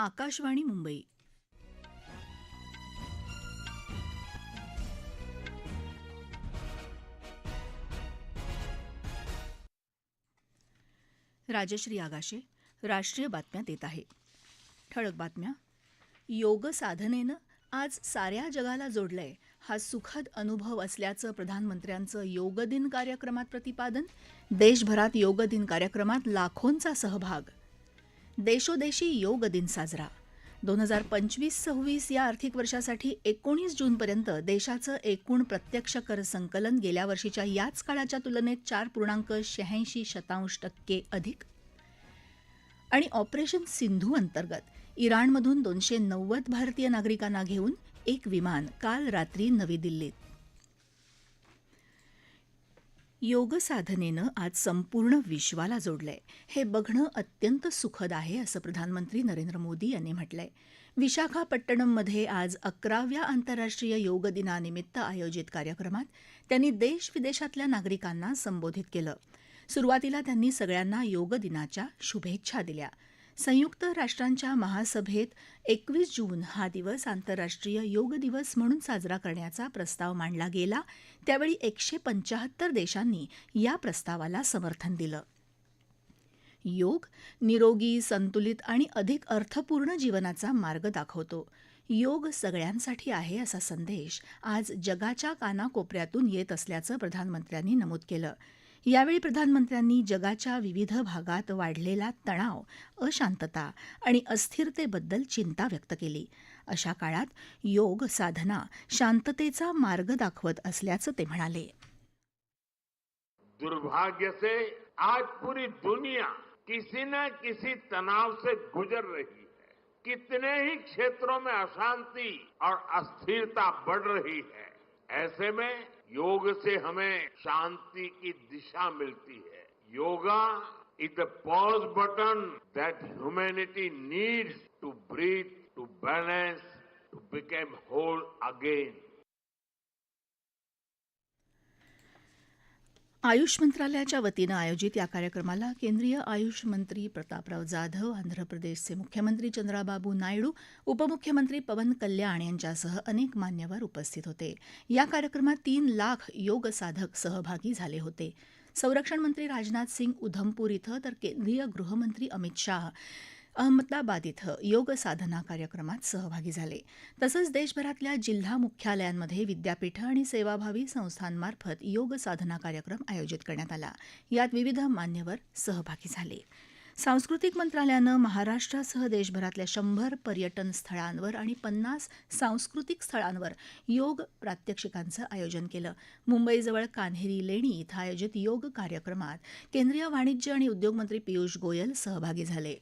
आकाशवाणी मुंबई. राजश्री आगाशे राष्ट्रीय बातम्या देत आहे. ठळक बातम्या. योग साधनेनं आज साऱ्या जगाला जोडलंय. हा सुखद अनुभव असल्याचं प्रधानमंत्र्यांचं योग दिन कार्यक्रमात प्रतिपादन. देशभरात योग दिन कार्यक्रमात लाखोंचा सहभाग. देशोदेशी योग दिन साजरा. दोन हजार पंचवीस सव्वीस या आर्थिक वर्षासाठी एकोणीस जूनपर्यंत देशाचं एकूण प्रत्यक्ष कर संकलन गेल्या वर्षीच्या याच काळाच्या तुलनेत चार पूर्णांक शहाऐंशी शतांश टक्के अधिक. आणि ऑपरेशन सिंधू अंतर्गत इराणमधून दोनशे नव्वद भारतीय नागरिकांना घेऊन एक विमान काल रात्री नवी दिल्लीत. योग साधनेनं आज संपूर्ण विश्वाला जोडलंय. हे बघणं अत्यंत सुखद आहे असं प्रधानमंत्री नरेंद्र मोदी यांनी म्हटलंय. विशाखापट्टणममध्ये आज अकराव्या आंतरराष्ट्रीय योग दिनानिमित्त आयोजित कार्यक्रमात त्यांनी देश विदेशातल्या नागरिकांना संबोधित केलं. सुरुवातीला त्यांनी सगळ्यांना योग दिनाच्या शुभेच्छा दिल्या. संयुक्त राष्ट्रांच्या महासभेत एकवीस जून हा दिवस आंतरराष्ट्रीय योग दिवस म्हणून साजरा करण्याचा प्रस्ताव मांडला गेला. त्यावेळी एकशे पंचाहत्तर देशांनी या प्रस्तावाला समर्थन दिलं. योग निरोगी संतुलित आणि अधिक अर्थपूर्ण जीवनाचा मार्ग दाखवतो. योग सगळ्यांसाठी आहे असा संदेश आज जगाच्या कानाकोपऱ्यातून येत असल्याचं प्रधानमंत्र्यांनी नमूद केलं. यावेळी प्रधानमंत्र्यांनी जगाच्या विविध भागात वाढलेला तणाव अशांतता आणि अस्थिरतेबद्दल चिंता व्यक्त केली. अशा काळात योग साधना शांततेचा मार्ग दाखवत असल्याचं ते म्हणाले. दुर्भाग्य से आज पूरी दुनिया किसी न किसी तनाव से गुजर रही है। कितने ही क्षेत्रों में अशांति और अस्थिरता बढ़ रही है। ऐसे में योग से हमें शांति की दिशा मिलती है। Yoga is the pause button that humanity needs to breathe to balance to became whole again Ayush मंत्रालयाच्या वतीनं आयोजित या कार्यक्रमाला केंद्रीय आयुष मंत्री प्रतापराव जाधव आंध्र प्रदेशचे मुख्यमंत्री चंद्राबाबू नायडू उपमुख्यमंत्री पवन कल्याण यांच्यासह अनेक मान्यवर उपस्थित होते. या कार्यक्रमात तीन लाख योग साधक सहभागी झाले होते. संरक्षण मंत्री राजनाथ सिंग उधमपूर इथं तर केंद्रीय गृहमंत्री अमित शाह. अहमदाबाद इथं योग साधना कार्यक्रमात सहभागी झाले. तसंच देशभरातल्या जिल्हा मुख्यालयांमध्ये विद्यापीठं आणि सेवाभावी संस्थांमार्फत योग साधना कार्यक्रम आयोजित करण्यात आला. यात विविध मान्यवर सहभागी झाले. सांस्कृतिक मंत्रालयानं महाराष्ट्रासह देशभरातल्या शंभर पर्यटन स्थळांवर आणि पन्नास सांस्कृतिक स्थळांवर योग प्रात्यक्षिकांचं आयोजन केलं. मुंबईजवळ कान्हेरी लेणी इथं आयोजित योग कार्यक्रमात केंद्रीय वाणिज्य आणि उद्योगमंत्री पियुष गोयल सहभागी झाले.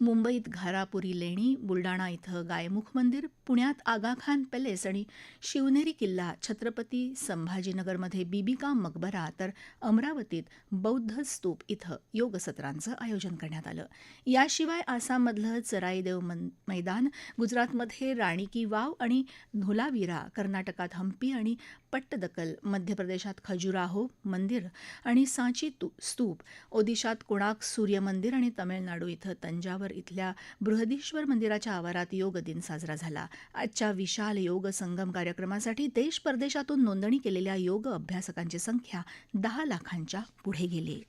मुंबईत घारापुरी लेणी बुलडाणा इथं गायमुख मंदिर पुण्यात आगाखान पॅलेस आणि शिवनेरी किल्ला छत्रपती संभाजीनगरमध्ये बीबिका मकबरा तर अमरावतीत बौद्ध स्तूप इथं योगसत्रांचं आयोजन करण्यात आलं. याशिवाय आसाममधलं चराईदेव मैदान गुजरातमध्ये राणी की वाव आणि धुलावीरा कर्नाटकात हम्पी आणि पट्टदकल मध्य प्रदेशात खजुराहो मंदिर आणि सांची स्तूप ओदिशात कोणाक सूर्य मंदिर आणि तमिळनाडू इथं तंजावर इथल्या बृहदीश्वर मंदिराच्या आवारात योग दिन साजरा झाला. आजच्या विशाल योग संगम कार्यक्रमासाठी देश परदेशातून नोंदणी केलेल्या योग अभ्यासकांची संख्या दहा लाखांच्या पुढे गेली.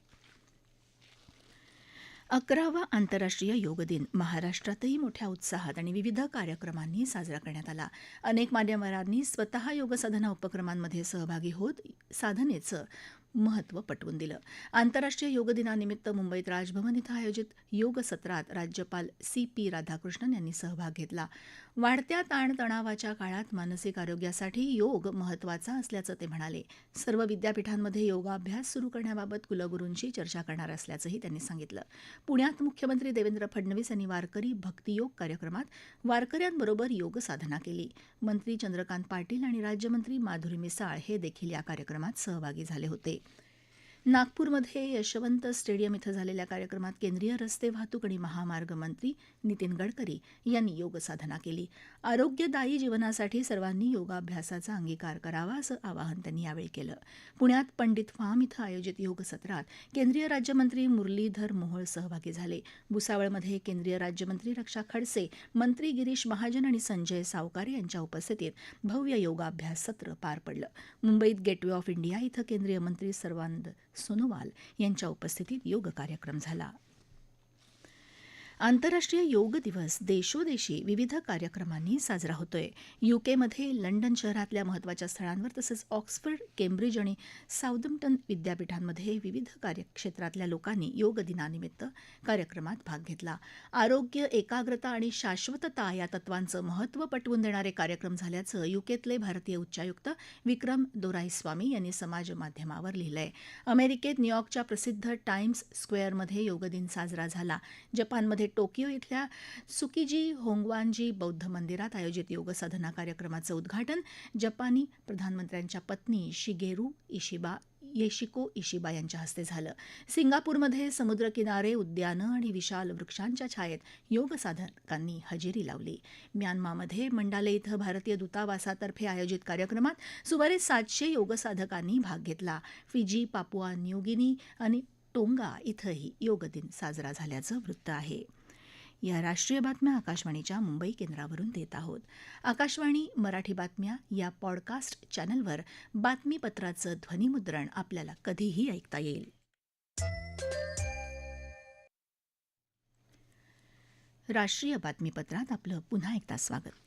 अकरावा आंतरराष्ट्रीय योग दिन महाराष्ट्रातही मोठ्या उत्साहात आणि विविध कार्यक्रमांनी साजरा करण्यात आला. अनेक मान्यवरांनी स्वतः योग साधना उपक्रमांमध्ये सहभागी होत साधनेचं महत्त्व पटवून दिलं. आंतरराष्ट्रीय योग दिनानिमित्त मुंबईत राजभवन इथं आयोजित योग सत्रात राज्यपाल सी पी राधाकृष्णन यांनी सहभाग घेतला. वाढत्या ताणतणावाच्या काळात मानसिक आरोग्यासाठी योग महत्त्वाचा असल्याचं ते म्हणाले. सर्व विद्यापीठांमध्ये योगाभ्यास सुरू करण्याबाबत कुलगुरूंशी चर्चा करणार असल्याचंही त्यांनी सांगितलं. पुण्यात मुख्यमंत्री देवेंद्र फडणवीस यांनी वारकरी भक्तियोग कार्यक्रमात वारकऱ्यांबरोबर योग साधना केली. मंत्री चंद्रकांत पाटील आणि राज्यमंत्री माधुरी मिसाळ हे देखील या कार्यक्रमात सहभागी झाले होते. नागपूरमध्ये यशवंत स्टेडियम इथं झालेल्या कार्यक्रमात केंद्रीय रस्ते वाहतूक आणि महामार्ग मंत्री नितीन गडकरी यांनी योगसाधना केली. आरोग्यदायी जीवनासाठी सर्वांनी योगाभ्यासाचा अंगीकार करावा असं आवाहन त्यांनी यावेळी केलं. पुण्यात पंडित फार्म इथं आयोजित योग सत्रात केंद्रीय राज्यमंत्री मुरलीधर मोहोळ सहभागी झाले. भुसावळमध्ये केंद्रीय राज्यमंत्री रक्षा खडसे मंत्री गिरीश महाजन आणि संजय सावकार यांच्या उपस्थितीत भव्य योगाभ्यास सत्र पार पडलं. मुंबईत गेटवे ऑफ इंडिया इथं केंद्रीय मंत्री सर्वानंद सोनोवाल यांच्या उपस्थितीत योग कार्यक्रम झाला. आंतरराष्ट्रीय योग दिवस देशोदेशी विविध कार्यक्रमांनी साजरा होतोय. युकेमध्ये लंडन शहरातल्या महत्त्वाच्या स्थळांवर तसंच ऑक्सफर्ड केम्ब्रिज आणि साऊदम्प्टन विद्यापीठांमध्ये विविध कार्यक्षेत्रातल्या लोकांनी योग दिनानिमित्त कार्यक्रमात भाग घेतला. आरोग्य एकाग्रता आणि शाश्वतता या तत्वांचं महत्त्व पटवून देणारे कार्यक्रम झाल्याचं युकेतले भारतीय उच्चायुक्त विक्रम दोराईस्वामी यांनी समाज माध्यमावर लिहिलंय. अमेरिकेत न्यूयॉर्कच्या प्रसिद्ध टाइम्स स्क्वेअरमध्ये योग दिन साजरा झाला. जपानमध्ये टोकियो इथल्या सुकीजी होंगवानजी बौद्ध मंदिरात आयोजित योगसाधना कार्यक्रमाचं उद्घाटन जपानी प्रधानमंत्र्यांच्या पत्नी शिगेरू इशिबा येशिको इशिबा यांच्या हस्ते झालं. सिंगापूरमध्ये समुद्रकिनारे उद्यानं आणि विशाल वृक्षांच्या छायेत योग साधकांनी हजेरी लावली. म्यानमामध्ये मंडाले इथं भारतीय दूतावासातर्फे आयोजित कार्यक्रमात सुमारे सातशे योगसाधकांनी भाग घेतला. फिजी पापुआ न्यूगिनी आणि टोंगा इथंही योग दिन साजरा झाल्याचं वृत्त आहे. या राष्ट्रीय बातम्या आकाशवाणीच्या मुंबई केंद्रावरून देत आहोत. आकाशवाणी मराठी बातम्या या पॉडकास्ट चॅनलवर बातमीपत्राचं ध्वनिमुद्रण आपल्याला कधीही ऐकता येईल. राष्ट्रीय बातमीपत्रात आपलं पुन्हा एकदा स्वागत.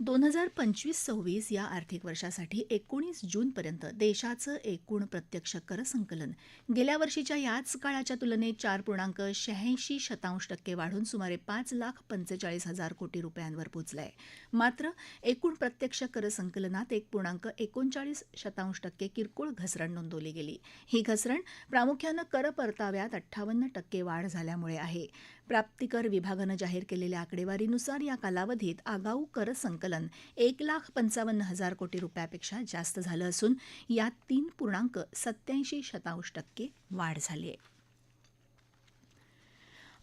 दोन हजार पंचवीस सव्वीस या आर्थिक वर्षासाठी एकोणीस जूनपर्यंत देशाचं एकूण प्रत्यक्ष कर संकलन. गेल्या वर्षीच्या याच काळाच्या तुलनेत चार पूर्णांक शहाऐंशी शतांश टक्के वाढून सुमारे पाच लाख पंचेचाळीस हजार कोटी रुपयांवर पोचलंय. मात्र एकूण प्रत्यक्ष कर संकलनात एक पूर्णांक एकोणचाळीस शतांश टक्के किरकोळ घसरण नोंदवली गेली. ही घसरण प्रामुख्यानं कर परताव्यात अठ्ठावन्न टक्के वाढ झाल्यामुळे आहे. प्राप्तिकर विभागानं जाहीर केलेल्या आकडेवारीनुसार या कालावधीत आगाऊ कर संकलन एक लाख पंचावन्न हजार कोटी रुपयापेक्षा जास्त झालं असून यात तीन पूर्णांक सत्याऐंशी शतांश टक्के वाढ झाली आहे.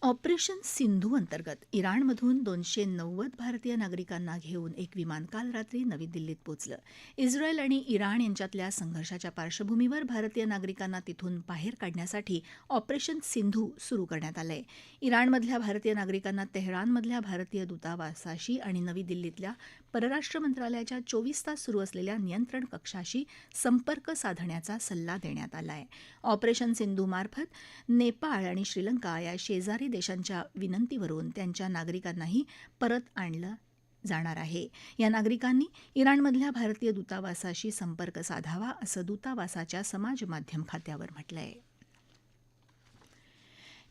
ऑपरेशन सिंधू अंतर्गत इराणमधून दोनशे नव्वद भारतीय नागरिकांना घेऊन एक विमान काल रात्री नवी दिल्लीत पोचलं. इस्रायल आणि इराण यांच्यातल्या संघर्षाच्या पार्श्वभूमीवर भारतीय नागरिकांना तिथून बाहेर काढण्यासाठी ऑपरेशन सिंधू सुरू करण्यात आलंय. इराणमधल्या भारतीय नागरिकांना तेहरानमधल्या भारतीय दूतावासाशी आणि नवी दिल्लीतल्या परराष्ट्र मंत्रालयाच्या चोवीस तास सुरू असलेल्या नियंत्रण कक्षाशी संपर्क साधण्याचा सल्ला देण्यात आला आहे ऑपरेशन सिंधूमार्फत नेपाळ आणि श्रीलंका या शेजारी देशांच्या विनंतीवरून त्यांच्या नागरिकांनाही परत आणलं जाणार आहे. या नागरिकांनी इराणमधल्या भारतीय दूतावासाशी संपर्क साधावा असं दूतावासाच्या समाज माध्यम खात्यावर म्हटलं आहे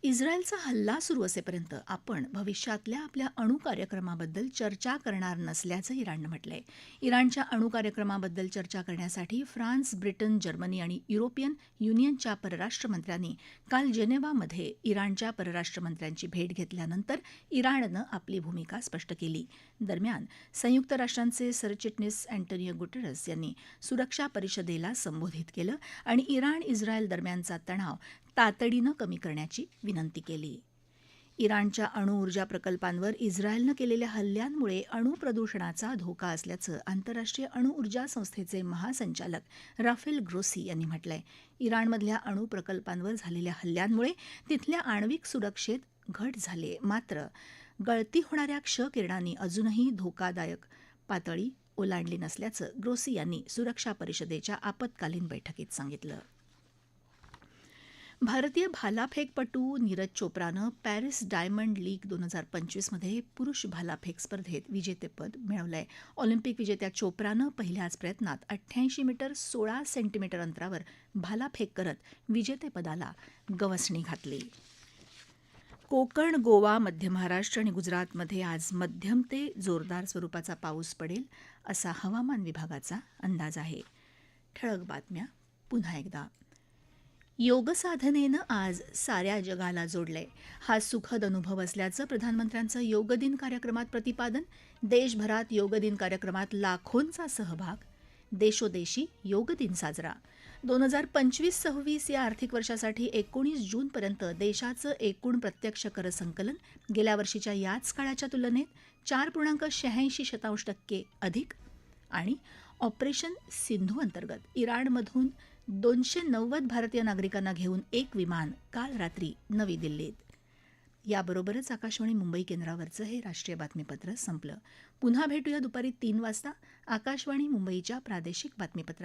इस्रायलचा हल्ला सुरू असेपर्यंत आपण भविष्यातल्या आपल्या अणू कार्यक्रमाबद्दल चर्चा करणार नसल्याचं इराणनं म्हटलंय. इराणच्या अणू कार्यक्रमाबद्दल चर्चा करण्यासाठी फ्रान्स ब्रिटन जर्मनी आणि युरोपियन युनियनच्या परराष्ट्र मंत्र्यांनी काल जेनेवामध्ये इराणच्या परराष्ट्र मंत्र्यांची भेट घेतल्यानंतर इराणनं आपली भूमिका स्पष्ट केली. दरम्यान संयुक्त राष्ट्रांचे सरचिटणीस अँटोनियो गुटेरस यांनी सुरक्षा परिषदेला संबोधित केलं आणि इराण इस्रायल दरम्यानचा तणाव तातडीनं कमी करण्याची विनंती केली. इराणच्या अणुऊर्जा प्रकल्पांवर इस्रायलनं केलेल्या हल्ल्यांमुळे अणुप्रदूषणाचा धोका असल्याचं आंतरराष्ट्रीय अणुऊर्जा संस्थेचे महासंचालक राफेल ग्रोसी यांनी म्हटलंय. इराणमधल्या अणु प्रकल्पांवर झालेल्या हल्ल्यांमुळे तिथल्या आण्विक सुरक्षेत घट झाली. मात्र गळती होणाऱ्या क्ष किरणांनी अजूनही धोकादायक पातळी ओलांडली नसल्याचं ग्रोसी यांनी सुरक्षा परिषदेच्या आपत्कालीन बैठकीत सांगितलं. भारतीय भालाफेकपटू नीरज चोप्रानं पॅरिस डायमंड लीग दोन हजार पंचवीसमध्ये पुरुष भालाफेक स्पर्धेत विजेतेपद मिळवलं आहे ऑलिम्पिक विजेत्या चोप्रानं पहिल्याच प्रयत्नात अठ्ठ्याऐंशी मीटर सोळा सेंटीमीटर अंतरावर भालाफेक करत विजेतेपदाला गवसणी घातली. कोकण गोवा मध्य महाराष्ट्र आणि गुजरातमध्ये आज मध्यम ते जोरदार स्वरूपाचा पाऊस पडेल असा हवामान विभागाचा अंदाज आहे. ठळक बातम्या पुन्हा एकदा. योगसाधनेनं आज साऱ्या जगाला जोडलंय. हा सुखद अनुभव असल्याचं प्रधानमंत्र्यांचं योग दिन कार्यक्रमात प्रतिपादन देशभरात योग दिन कार्यक्रमात लाखोंचा सहभाग. देशोदेशी योग दिन साजरा. दोन हजार पंचवीस सव्वीस या आर्थिक वर्षासाठी एकोणीस जूनपर्यंत देशाचं एकूण प्रत्यक्ष कर संकलन गेल्या वर्षीच्या याच काळाच्या तुलनेत चार पूर्णांक शहाऐंशी शतांश टक्के अधिक आणि ऑपरेशन सिंधू अंतर्गत इराणमधून दोनशे नव्वद भारतीय नागरिकांना घेऊन एक विमान काल रात्री नवी दिल्लीत. याबरोबरच आकाशवाणी मुंबई केंद्रावरचं हे राष्ट्रीय बातमीपत्र संपलं. पुन्हा भेटूया दुपारी तीन वाजता आकाशवाणी मुंबईच्या प्रादेशिक बातमीपत्रात.